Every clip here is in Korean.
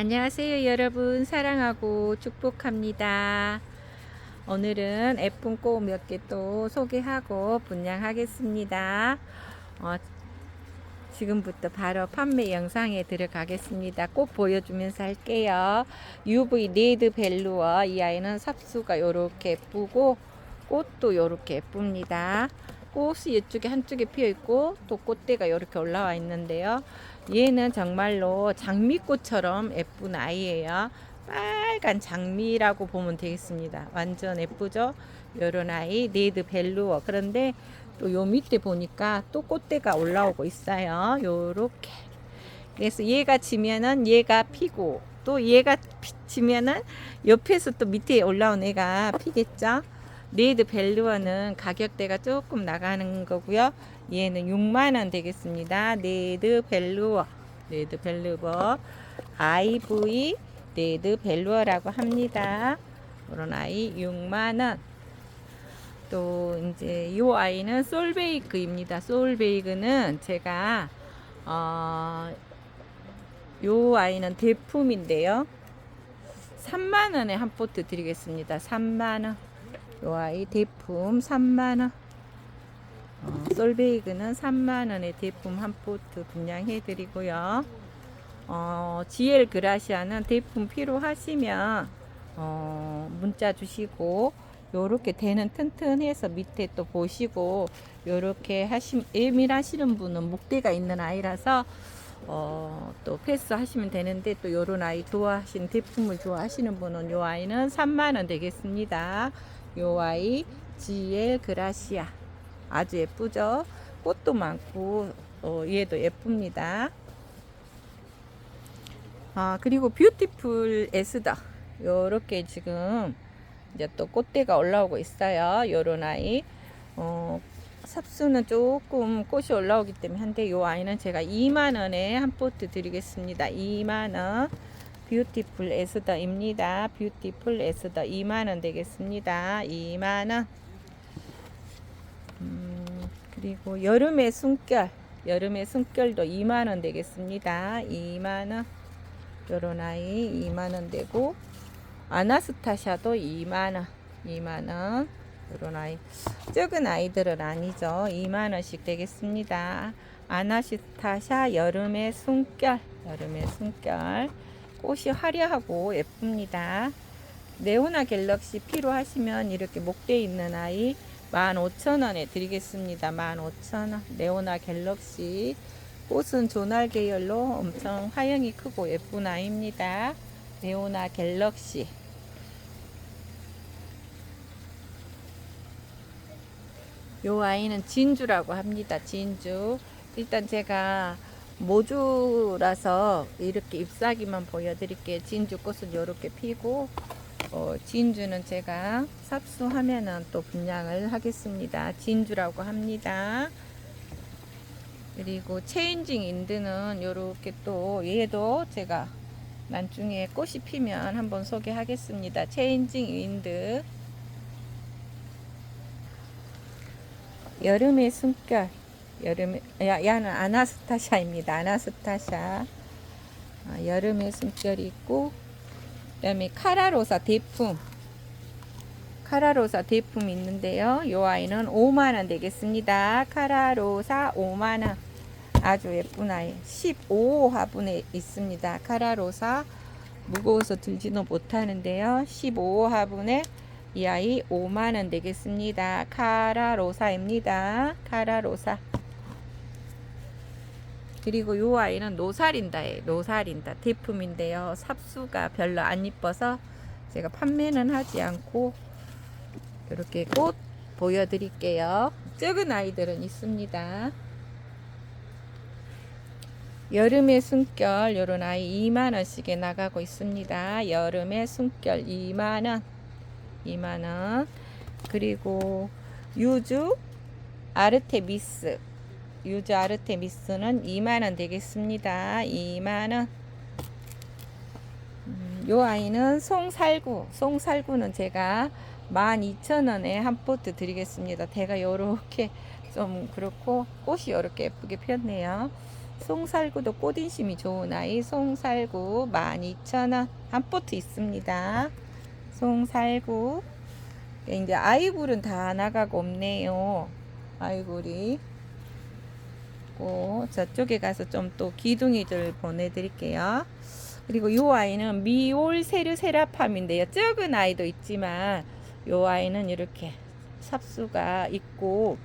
안녕하세요 여러분. 사랑하고 축복합니다. 오늘은 예쁜 꽃 몇 개 또 소개하고 분양하겠습니다. 어, 지금부터 바로 판매 영상에 들어가겠습니다. 꽃 보여주면서 할게요. UV 레드 벨루어 이 아이는 삽수가 요렇게 예쁘고 꽃도 요렇게 예쁩니다. 꽃이 이쪽에 한쪽에 피어 있고 또 꽃대가 이렇게 올라와 있는데요. 얘는 정말로 장미꽃처럼 예쁜 아이예요. 빨간 장미라고 보면 되겠습니다. 완전 예쁘죠? 요런 아이 레드 벨루어. 그런데 또 요 밑에 보니까 또 꽃대가 올라오고 있어요. 요렇게. 그래서 얘가 지면은 얘가 피고 또 얘가 피- 지면은 옆에서 또 밑에 올라온 애가 피겠죠? 레드 벨루어는 가격대가 조금 나가는 거고요. 얘는 6만 원 되겠습니다. 레드 벨루어, 레드 벨루어, IV 레드 벨루어라고 합니다. 그런 아이 6만 원. 또 이제 이 아이는 솔베이크입니다. 솔베이크는 제가 어, 요 아이는 대품인데요. 3만 원에 한 포트 드리겠습니다. 3만 원. 요 아이 대품 3만원 어, 솔베이그는 3만원의 대품 한 포트 분양해 드리고요. 어, GL 그라시아는 대품 필요하시면 어, 문자 주시고 요렇게 대는 튼튼해서 밑에 또 보시고 요렇게 하시 예민하시는 분은 목대가 있는 아이라서 어, 또 패스 하시면 되는데 또 요런 아이 좋아하시는 대품을 좋아하시는 분은 요 아이는 3만원 되겠습니다. 요 아이 GL 그라시아 아주 예쁘죠? 꽃도 많고 어, 얘도 예쁩니다. 아 그리고 뷰티풀 에스더 요렇게 지금 이제 또 꽃대가 올라오고 있어요 요런 아이. 어, 삽수는 조금 꽃이 올라오기 때문에 한데 요 아이는 제가 2만원에 한 포트 드리겠습니다. 2만원. 뷰티풀 에스더입니다. 뷰티풀 에스더 2만원 되겠습니다. 2만원. 음, 그리고 여름의 숨결. 여름의 숨결도 2만원 되겠습니다. 2만원. 요런 아이 2만원 되고, 아나스타샤도 2만원. 2만원. 요런 아이. 적은 아이들은 아니죠. 2만원씩 되겠습니다. 아나스타샤 여름의 숨결. 여름의 숨결. 꽃이 화려하고 예쁩니다. 네오나 갤럭시 필요하시면 이렇게 목대 있는 아이 15,000원에 드리겠습니다. 15,000원. 네오나 갤럭시. 꽃은 조날 계열로 엄청 화형이 크고 예쁜 아이입니다. 네오나 갤럭시. 요 아이는 진주라고 합니다. 진주. 일단 제가 모주라서 이렇게 잎사귀만 보여드릴게요. 진주 꽃은 이렇게 피고 어, 진주는 제가 삽수하면은 또 분양을 하겠습니다. 진주라고 합니다. 그리고 체인징 인드는 이렇게 또 얘도 제가 나중에 꽃이 피면 한번 소개하겠습니다. 체인징 인드 여름의 숨결 여름에 야, 야는 아나스타샤입니다. 아나스타샤 아, 여름의 숨결이 있고 그다음에 카라로사 대품 카라로사 대품 있는데요. 요 아이는 5만 원 되겠습니다. 카라로사 5만 원 아주 예쁜 아이 15호 화분에 있습니다. 카라로사 무거워서 들지도 못하는데요. 15호 화분에 이 아이 5만 원 되겠습니다. 카라로사입니다. 카라로사 그리고 요 아이는 노살인다에 노살인다 대품인데요. 삽수가 별로 안 이뻐서 제가 판매는 하지 않고 이렇게 꽃 보여드릴게요. 적은 아이들은 있습니다. 여름의 숨결 요런 아이 2만원씩에 나가고 있습니다. 여름의 숨결 2만원 2만원 그리고 유주 아르테미스 유주 아르테미스는 2만원 되겠습니다. 2만원 음, 요 아이는 송살구 송살구는 제가 12,000원에 한 포트 드리겠습니다. 대가 요렇게 좀 그렇고 꽃이 요렇게 예쁘게 피었네요. 송살구도 꽃인심이 좋은 아이 송살구 12,000원 한 포트 있습니다. 송살구 이제 아이굴은 다 나가고 없네요. 아이굴이 고 저쪽에 가서 좀 또 기둥이들 보내드릴게요. 그리고 요 아이는 미올 세르 세라팜인데요. 적은 아이도 있지만 요 아이는 이렇게 삽수가 있고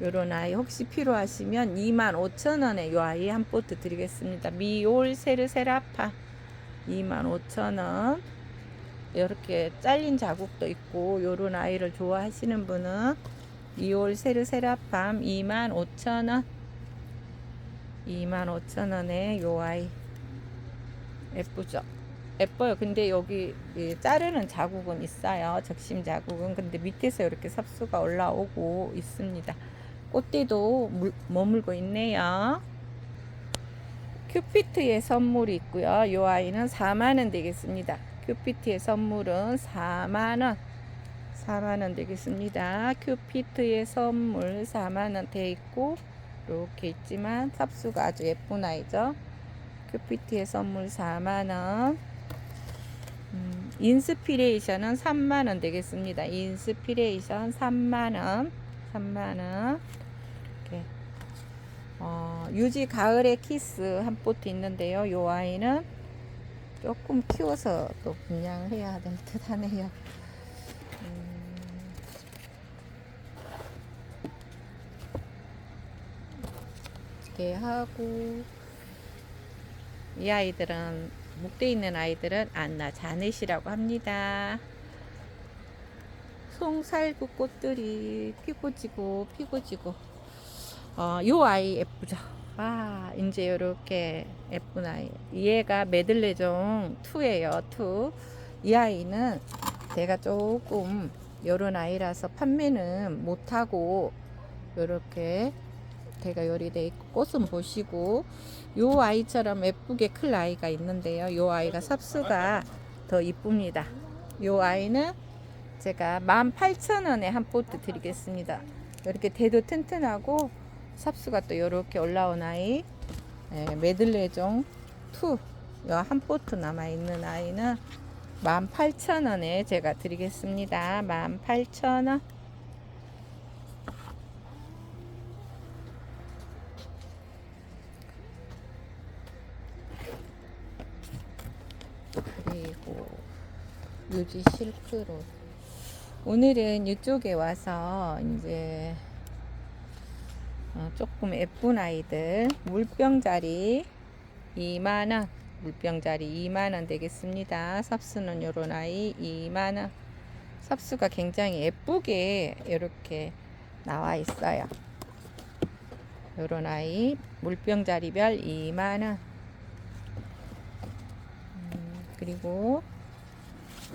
요런 아이 혹시 필요하시면 25,000원에 요 아이 한 포트 드리겠습니다. 미올 세르 세라팜 25,000원 이렇게 잘린 자국도 있고 요런 아이를 좋아하시는 분은 미올 세르 세라팜 25,000원 25,000원에 요 아이 예쁘죠? 예뻐요. 근데 여기 이 자르는 자국은 있어요. 적심 자국은. 근데 밑에서 이렇게 삽수가 올라오고 있습니다. 꽃띠도 물, 머물고 있네요. 큐피트의 선물이 있고요. 이 아이는 4만원 되겠습니다. 큐피트의 선물은 4만원. 4만원 되겠습니다. 큐피트의 선물 4만원 돼 있고, 이렇게 있지만 삽수가 아주 예쁜 아이죠. 큐피트의 선물 4만원. 음, 인스피레이션은 3만원 되겠습니다. 인스피레이션 3만원. 3만원. 이렇게. 어, 유지 가을의 키스 한 포트 있는데요. 요 아이는 조금 키워서 또 분양을 해야 될 듯 하네요. 이렇게 하고, 이 아이들은 목대 있는 아이들은 안나 자넷이라고 합니다. 송살구 꽃들이 피고 지고 피고 지고 어, 요 아이 예쁘죠. 아, 이제 요렇게 예쁜 아이. 얘가 메들레종 2예요. 2. 이 아이는 제가 조금 요런 아이라서 판매는 못하고 요렇게 대가 요리돼 있고 꽃은 보시고 요 아이처럼 예쁘게 클 아이가 있는데요. 요 아이가 삽수가 더 이쁩니다. 요 아이는 제가 18,000원에 한 포트 드리겠습니다. 이렇게 대도 튼튼하고 삽수가 또 이렇게 올라온 아이 네, 메들레종 2한 포트 남아 있는 아이는 18,000원에 제가 드리겠습니다. 18,000원 그리고 유지 실크로. 오늘은 이쪽에 와서 이제 어, 조금 예쁜 아이들 물병자리 2만원 물병자리 2만원 되겠습니다. 삽수는 요런 아이 2만원. 삽수가 굉장히 예쁘게 이렇게 나와 있어요. 요런 아이 물병자리별 2만원 음, 그리고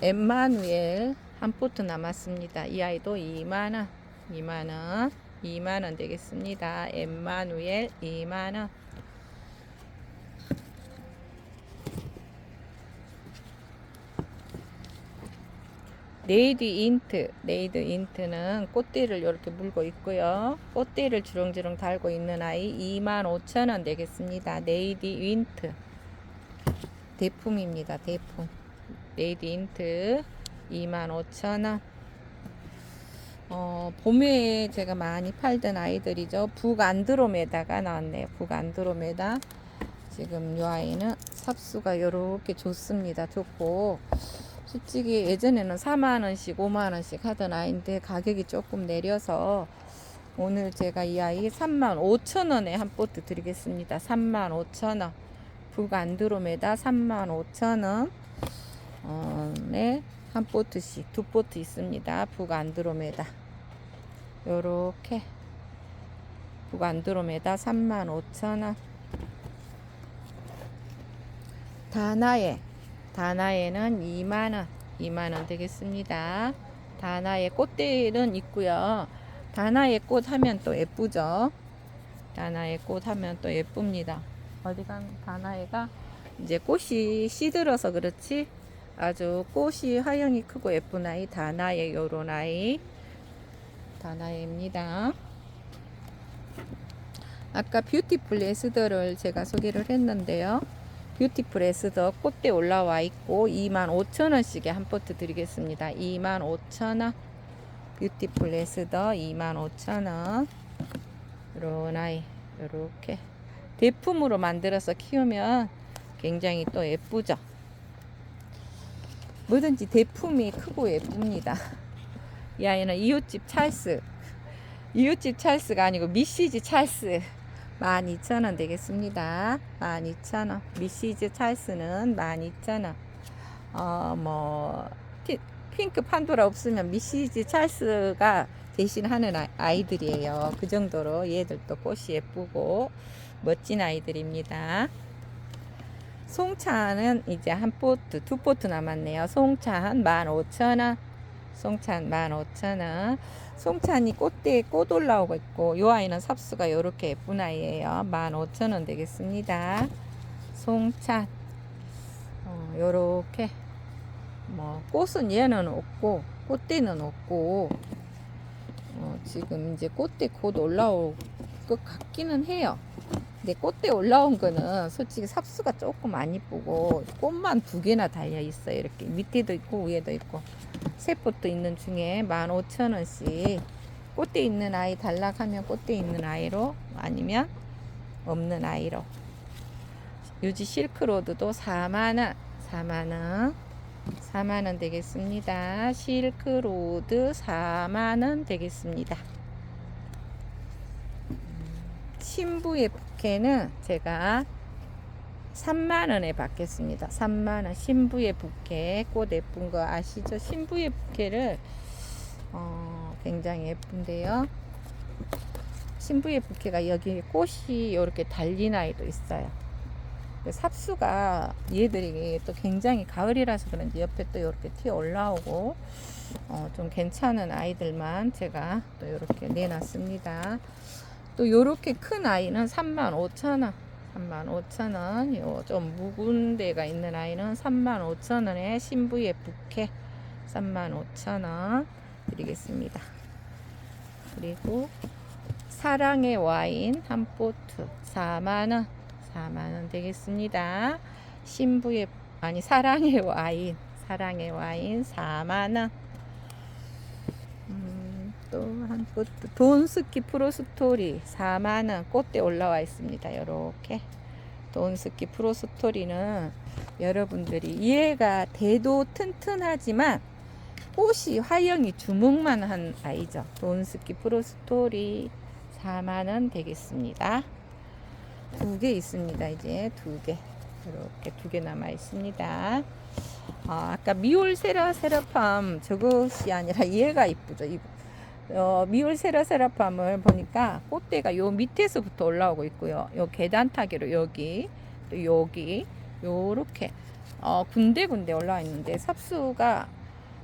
엠마누엘 한 포트 남았습니다. 이 아이도 2만원, 2만원, 2만원 되겠습니다. 엠마누엘 2만원. 네이드 인트, 네이드 인트는 꽃띠를 이렇게 물고 있고요. 꽃띠를 주렁주렁 달고 있는 아이 25,000원 되겠습니다. 네이드 인트. 대품입니다. 대품. 네이드 인트 25,000원. 어, 봄에 제가 많이 팔던 아이들이죠. 북 안드로메다가 나왔네요. 북 안드로메다. 지금 이 아이는 삽수가 이렇게 좋습니다. 좋고 솔직히 예전에는 4만원씩 5만원씩 하던 아이인데 가격이 조금 내려서 오늘 제가 이 아이 3만 5천원에 한 포트 드리겠습니다. 3만 5천원. 북안드로메다 3만 5천원. 어, 네. 한 포트씩 두 포트 있습니다. 북 안드로메다 요렇게 북 안드로메다 35,000원 다나에 다나에는 2만원 2만원 되겠습니다. 다나에 꽃들은 있고요. 다나에 꽃 하면 또 예쁘죠. 다나에 꽃 하면 또 예쁩니다. 어디 간 다나에가 이제 꽃이 시들어서 그렇지 아주 꽃이 화형이 크고 예쁜 아이 다나의 요런 아이 다나입니다. 아까 뷰티풀 에스더를 제가 소개를 했는데요. 뷰티풀 에스더 꽃대 올라와 있고 25,000원씩에 한 포트 드리겠습니다. 25,000원. 뷰티풀 에스더 25,000원. 요런 아이 요렇게 대품으로 만들어서 키우면 굉장히 또 예쁘죠. 뭐든지 대품이 크고 예쁩니다. 이 아이는 이웃집 찰스. 이웃집 찰스가 아니고 미시즈 찰스. 12,000원 되겠습니다. 12,000원. 미시즈 찰스는 12,000원. 어, 뭐, 피, 핑크 판도라 없으면 미시즈 찰스가 대신하는 아이- 아이들이에요. 그 정도로 얘들도 꽃이 예쁘고 멋진 아이들입니다. 송차는 이제 한 포트, 두 포트 남았네요. 송찬 15,000원. 송찬 15,000원. 송찬이 꽃대에 꽃 올라오고 있고 요 아이는 삽수가 요렇게 예쁜 아이예요. 15,000원 되겠습니다. 송찬. 어, 요렇게 뭐 꽃은 얘는 없고 꽃대는 없고 어, 지금 이제 꽃대 곧 올라올 것 같기는 해요. 근데 꽃대 올라온 거는 솔직히 삽수가 조금 안 이쁘고 꽃만 두 개나 달려 있어요. 이렇게 밑에도 있고 위에도 있고 세 포트 있는 중에 15,000원씩 꽃대 있는 아이 달락하면 꽃대 있는 아이로 아니면 없는 아이로 유지 실크로드도 4만원 4만원 4만원 되겠습니다. 실크로드 4만원 되겠습니다. 신부의 부케는 제가 3만원에 받겠습니다. 3만원 신부의 부케 꽃 예쁜 거 아시죠? 신부의 부케를 어, 굉장히 예쁜데요. 신부의 부케가 여기 꽃이 이렇게 달린 아이도 있어요. 그 삽수가 얘들이 또 굉장히 가을이라서 그런지 옆에 또 이렇게 튀어 올라오고 어, 좀 괜찮은 아이들만 제가 또 이렇게 내놨습니다. 또 요렇게 큰 아이는 35,000원. 35,000원. 요좀 묵은 데가 있는 아이는 35,000원에 신부의 부케 35,000원 드리겠습니다. 그리고 사랑의 와인 한 포트 4만원 4만원 되겠습니다. 신부의 아니 사랑의 와인 사랑의 와인 4만원 음, 또한 포트 돈스키 프로스토리 4만원 꽃대 올라와 있습니다. 이렇게 돈스키 프로스토리는 여러분들이 얘가 대도 튼튼하지만 꽃이 화형이 주먹만 한 아이죠. 돈스키 프로스토리 4만원 되겠습니다. 두 개 있습니다. 이제 두 개. 이렇게 두 개 남아 있습니다. 아, 아까 미올 세라 세라팜 저것이 아니라 얘가 이쁘죠. 이, 어, 미올 세라 세라팜을 보니까 꽃대가 요 밑에서부터 올라오고 있고요. 요 계단 타기로 여기 또 여기 요렇게 어, 군데군데 올라와 있는데 삽수가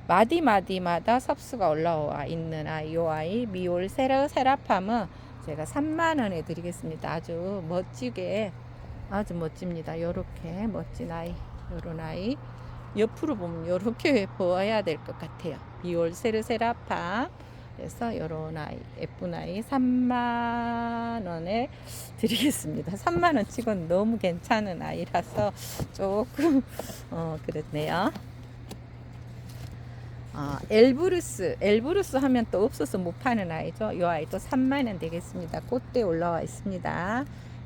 마디 마디마다 삽수가 올라와 있는 아이 요 아이 미올 세라 세라팜은 제가 3만 원에 드리겠습니다. 아주 멋지게 아주 멋집니다. 요렇게 멋진 아이 요런 아이 옆으로 보면 요렇게 보아야 될 것 같아요. 미올 세르 세라팜 그래서 요런 아이 예쁜 아이 3만 원에 드리겠습니다. 3만 원 치고는 너무 괜찮은 아이라서 조금 어 그렇네요. 어, 엘브루스, 엘브루스 하면 또 없어서 못 파는 아이죠. 이 아이도 3만원 되겠습니다. 꽃대 올라와 있습니다.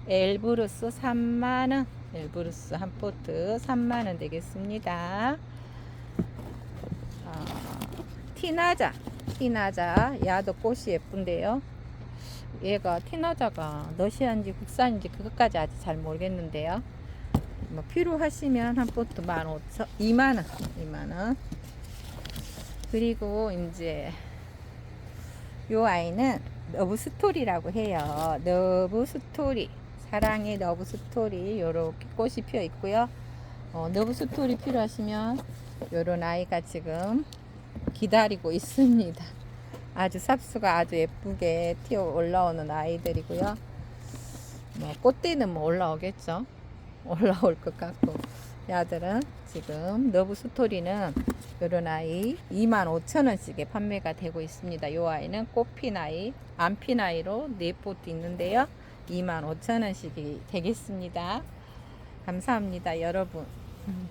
엘브루스 3만원, 엘브루스 한 포트 3만원 되겠습니다. 어, 티나자, 티나자, 야도 꽃이 예쁜데요. 얘가 티나자가 러시아인지 국산인지 그것까지 아직 잘 모르겠는데요. 뭐 필요하시면 한 포트 15,000, 2만원, 2만원. 그리고 이제 요 아이는 러브 스토리라고 해요. 러브 스토리. 사랑의 러브 스토리. 요렇게 꽃이 피어 있고요. 어, 러브 스토리 필요하시면 요런 아이가 지금 기다리고 있습니다. 아주 삽수가 아주 예쁘게 튀어 올라오는 아이들이고요. 뭐 꽃대는 뭐 올라오겠죠. 올라올 것 같고. 야들은 지금 러브 스토리는 요런 아이 25,000원씩에 판매가 되고 있습니다. 요 아이는 꽃핀 아이, 안핀 아이로 네 포트 있는데요. 25,000원씩이 되겠습니다. 감사합니다, 여러분. 음.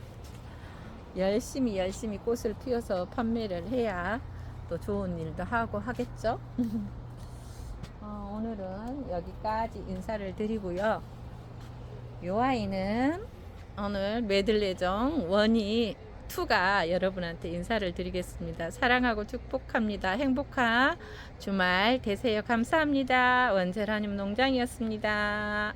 열심히 열심히 꽃을 피워서 판매를 해야 또 좋은 일도 하고 하겠죠. 어, 오늘은 여기까지 인사를 드리고요. 요 아이는 오늘 메들레정 원이 2가 여러분한테 인사를 드리겠습니다. 사랑하고 축복합니다. 행복한 주말 되세요. 감사합니다. 원재라님 농장이었습니다.